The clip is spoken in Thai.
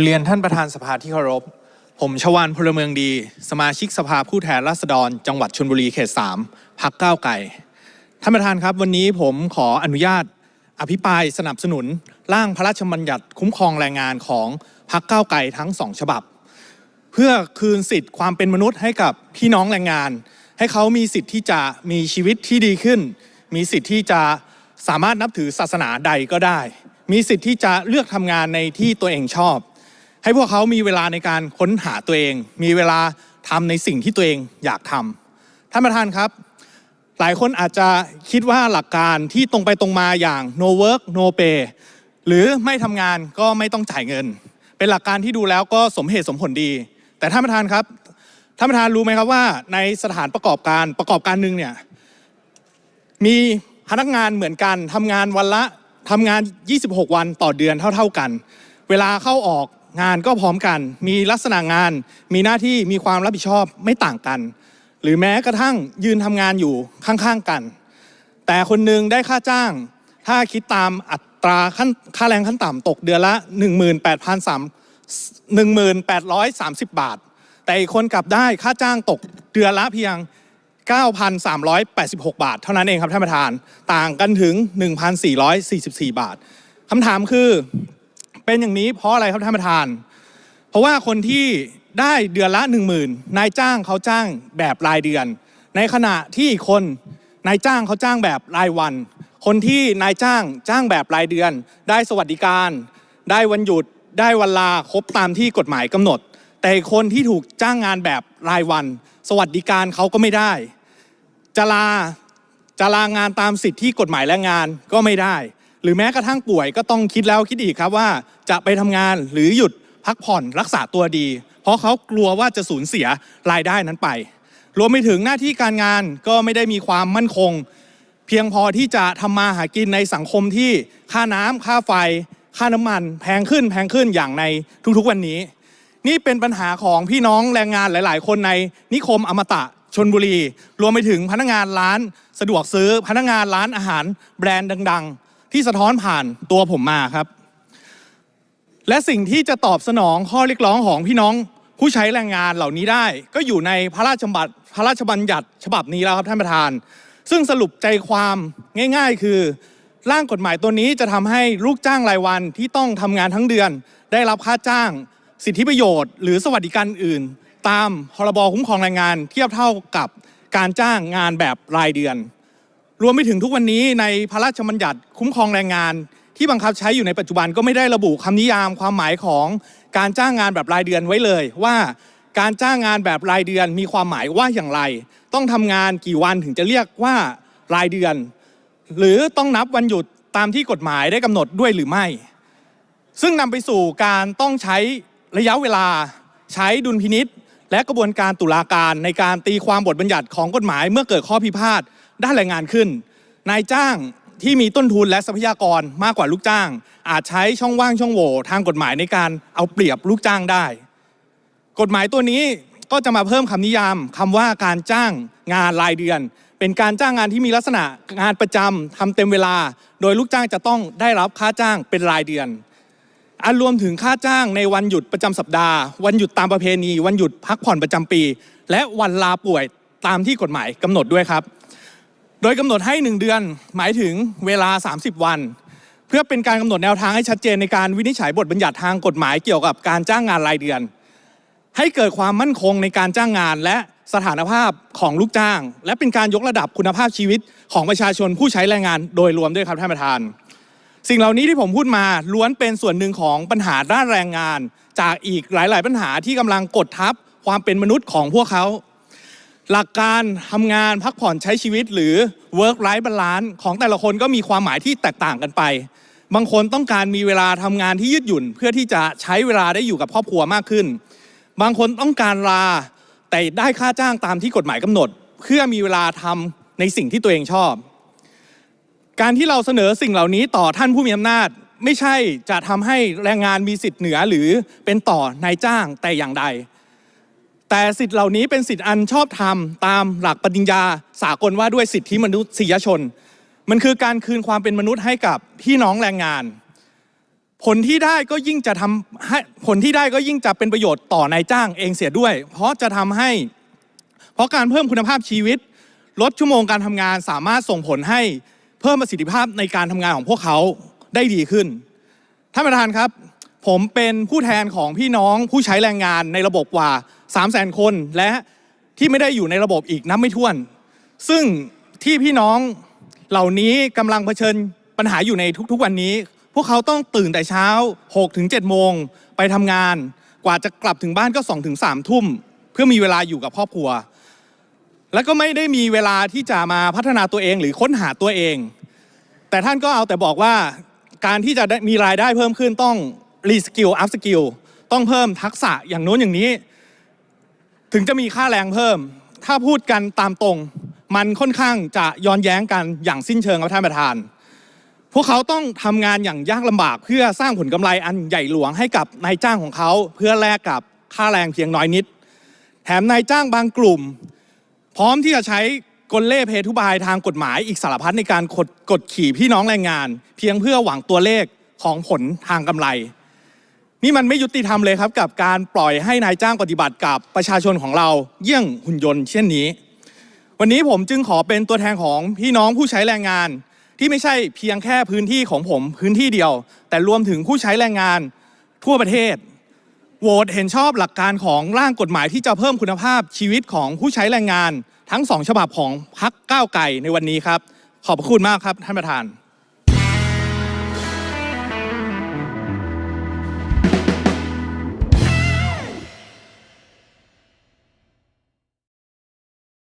เรียนท่านประธานสภาที่เคารพ ผมชวานพลเมืองดี สมาชิกสภาผู้แทนราษฎร จังหวัดชลบุรีเขต 3พักก้าวไก่ ท่านประธานครับวันนี้ผมขออนุญาตอภิปรายสนับสนุนร่างพระราชบัญญัติคุ้มครองแรงงานของพักก้าวไก่ทั้งสองฉบับ เพื่อคืนสิทธิ์ความเป็นมนุษย์ให้กับพี่น้องแรงงาน ให้เขามีสิทธิ์ที่จะมีชีวิตที่ดีขึ้น มีสิทธิ์ที่จะสามารถนับถือศาสนาใดก็ได้ มีสิทธิ์ที่จะเลือกทำงานในที่ตัวเองชอบ ให้พวกเขามีเวลาในการค้นหาตัวเอง มีเวลาทำในสิ่งที่ตัวเองอยากทำท่านประธานครับ หลายคนอาจจะคิดว่าหลักการที่ตรงไปตรงมาอย่าง no work no pay หรือไม่ทำงานก็ไม่ต้องจ่ายเงิน เป็นหลักการที่ดูแล้วก็สมเหตุสมผลดี แต่ท่านประธานครับท่านประธานรู้ไหมครับว่า ในสถานประกอบการประกอบการหนึ่งเนี่ยมีพนักงานเหมือนกันทำงานวันละทำงาน 26 วันต่อเดือนเท่า ๆกัน เวลาเข้าออก งานก็พร้อมกัน มีลักษณะงาน มีหน้าที่มีความรับผิดชอบไม่ต่างกัน หรือแม้กระทั่งยืนทำงานอยู่ข้างๆกัน แต่คนหนึ่งได้ค่าจ้าง ถ้าคิดตามอัตราขั้นค่าแรงขั้นต่ำตกเดือนละ 18,3 1830 บาท แต่อีกคนกลับได้ค่าจ้างตกเดือนละเพียง 9,386 บาท เท่านั้นเองครับท่านประธาน ต่างกันถึง 1,444 บาทคำถามคือ เป็นอย่างนี้เพราะอะไรครับท่านประธาน เพราะว่าคนที่ได้เดือนละ10,000นายจ้างเขาจ้างแบบรายเดือน ในขณะที่อีกคนนายจ้างเขาจ้างแบบรายวัน คนที่นายจ้างจ้างแบบรายเดือน ได้สวัสดิการ ได้วันหยุดได้วันลาครบตามที่กฎหมายกำหนด แต่คนที่ถูกจ้างงานแบบรายวัน สวัสดิการเขาก็ไม่ได้ จะลาจะลางานตามสิทธิที่กฎหมายแรงงานก็ไม่ได้ หรือแม้กระทั่งป่วยก็ต้องคิดแล้วคิดอีกครับว่าจะไปทำงานหรือหยุดพักผ่อนรักษาตัวดี เพราะเขากลัวว่าจะสูญเสียรายได้นั้นไป รวมไปถึงหน้าที่การงานก็ไม่ได้มีความมั่นคง เพียงพอที่จะทำมาหากินในสังคมที่ค่าน้ำค่าไฟ ค่าน้ำมัน แพงขึ้นแพงขึ้นอย่างในทุกๆวันนี้ นี่เป็นปัญหาของพี่น้องแรงงานหลาย ๆ คนในนิคมอมตะชนบุรี รวมไปถึงพนักงานร้าน สะดวกซื้อพนักงานร้านอาหารแบรนด์ดัง ๆ ที่สะท้อนผ่านตัวผมมาครับ และสิ่งที่จะตอบสนองข้อเรียกร้องของพี่น้องผู้ใช้แรงงานเหล่านี้ได้ ก็อยู่ในพระราชบัญญัติพระราชบัญญัติฉบับนี้แล้วครับท่านประธาน ซึ่งสรุปใจความง่าย ๆ คือร่างกฎหมายตัวนี้จะทำให้ลูกจ้างรายวันที่ต้องทำงานทั้งเดือน ได้รับค่าจ้าง สิทธิประโยชน์ หรือสวัสดิการอื่น ตามพรบคุ้มครองแรงงาน เทียบเท่ากับการจ้างงานแบบรายเดือน รวมไปถึงทุกวันนี้ในพระราชบัญญัติคุ้มครองแรงงาน ที่บังคับใช้อยู่ในปัจจุบันก็ไม่ได้ระบุคำนิยามความหมายของการจ้างงานแบบรายเดือนไว้เลย ว่าการจ้างงานแบบรายเดือนมีความหมายว่าอย่างไร ต้องทำงานกี่วันถึงจะเรียกว่ารายเดือน หรือต้องนับวันหยุดตามที่กฎหมายได้กำหนดด้วยหรือไม่ ซึ่งนำไปสู่การต้องใช้ระยะเวลาใช้ดุลพินิษ และกระบวนการตุลาการในการตีความบทบัญญัติของกฎหมายเมื่อเกิดข้อพิพาทด้านแรงงานขึ้น นายจ้างที่มีต้นทุนและทรัพยากรมากกว่าลูกจ้าง อาจใช้ช่องว่างช่องโหว่ทางกฎหมายในการเอาเปรียบลูกจ้างได้ กฎหมายตัวนี้ก็จะมาเพิ่มคำนิยามคำว่าการจ้างงานรายเดือน เป็นการจ้างงานที่มีลักษณะงานประจำทำเต็มเวลา โดยลูกจ้างจะต้องได้รับค่าจ้างเป็นรายเดือน อันรวมถึงค่าจ้างในวันหยุดประจำสัปดาห์ วันหยุดตามประเพณี วันหยุดพักผ่อนประจำปี และวันลาป่วยตามที่กฎหมายกำหนดด้วยครับ โดยกำหนดให้ 1 เดือนหมายถึงเวลา 30 วัน เพื่อเป็นการกำหนดแนวทางให้ชัดเจนในการวินิจฉัยบทบัญญัติทางกฎหมายเกี่ยวกับการจ้างงานรายเดือน ให้เกิดความมั่นคงในการจ้างงานและสถานภาพของลูกจ้าง และเป็นการยกระดับคุณภาพชีวิตของประชาชนผู้ใช้แรงงานโดยรวมด้วยครับท่านประธาน สิ่งเหล่านี้ที่ผมพูดมาล้วนเป็นส่วนหนึ่งของปัญหาด้านแรงงาน จากอีกหลาย ๆ ปัญหาที่กำลังกดทับความเป็นมนุษย์ของพวกเขา หลักการทำงานพักผ่อนใช้ชีวิตหรือ work life balance ของแต่ละคนก็มีความหมายที่แตกต่างกันไป บางคนต้องการมีเวลาทำงานที่ยืดหยุ่น เพื่อที่จะใช้เวลาได้อยู่กับครอบครัวมากขึ้น บางคนต้องการลาแต่ได้ค่าจ้างตามที่กฎหมายกำหนด เพื่อมีเวลาทำในสิ่งที่ตัวเองชอบ การที่เราเสนอสิ่งเหล่านี้ต่อท่านผู้มีอำนาจ ไม่ใช่จะทำให้แรงงานมีสิทธิ์เหนือหรือเป็นต่อนายจ้างแต่อย่างใด แต่สิทธิ์เหล่านี้เป็นสิทธิ์อันชอบธรรมตามหลักปฏิญญาสากลว่าด้วยสิทธิมนุษยชน มันคือการคืนความเป็นมนุษย์ให้กับพี่น้องแรงงาน ผลที่ได้ก็ยิ่งจะทำให้ผลที่ได้ก็ยิ่งจะเป็นประโยชน์ต่อนายจ้างเองเสียด้วย เพราะจะทำให้ เพราะการเพิ่มคุณภาพชีวิตลดชั่วโมงการทำงานสามารถส่งผลให้ เพิ่มประสิทธิภาพในการทำงานของพวกเขาได้ดีขึ้นท่านประธานครับ ผมเป็นผู้แทนของพี่น้องผู้ใช้แรงงานในระบบกว่า 3 0 0 0 0 0 คนและที่ไม่ได้อยู่ในระบบอีกนับไม่ถ้วน ซึ่งที่พี่น้องเหล่านี้กำลังเผชิญปัญหาอยู่ในทุกๆวันนี้ พวกเขาต้องตื่นแต่เช้า6ถึง7โมงไปทำงาน กว่าจะกลับถึงบ้านก็2ถึง3ทุ่ม เพื่อมีเวลาอยู่กับครอบครัว แล้วก็ไม่ได้มีเวลาที่จะมาพัฒนาตัวเองหรือค้นหาตัวเอง แต่ท่านก็เอาแต่บอกว่าการที่จะมีรายได้เพิ่มขึ้นต้องรีสกิลอัพสกิลต้องเพิ่มทักษะอย่างโน้นอย่างนี้ ถึงจะมีค่าแรงเพิ่ม ถ้าพูดกันตามตรง มันค่อนข้างจะย้อนแย้งกันอย่างสิ้นเชิงครับท่านประธาน พวกเขาต้องทำงานอย่างยากลำบาก เพื่อสร้างผลกำไรอันใหญ่หลวงให้กับนายจ้างของเขา เพื่อแลกกับค่าแรงเพียงน้อยนิด แถมนายจ้างบางกลุ่ม พร้อมที่จะใช้กลเล่เพทุบายทางกฎหมายอีกสารพัดในการกดกดขี่พี่น้องแรงงาน เพียงเพื่อหวังตัวเลขของผลทางกำไร นี่มันไม่ยุติธรรมเลยครับ กับการปล่อยให้นายจ้างปฏิบัติกับประชาชนของเราเยี่ยงหุ่นยนต์เช่นนี้ วันนี้ผมจึงขอเป็นตัวแทนของพี่น้องผู้ใช้แรงงาน ที่ไม่ใช่เพียงแค่พื้นที่ของผมพื้นที่เดียว แต่รวมถึงผู้ใช้แรงงานทั่วประเทศ โหวตเห็นชอบหลักการของร่างกฎหมายที่จะเพิ่มคุณภาพชีวิตของผู้ใช้แรงงาน ทั้งสองฉบับของพักก้าวไก่ในวันนี้ครับ ขอบพระคุณมากครับท่านประธาน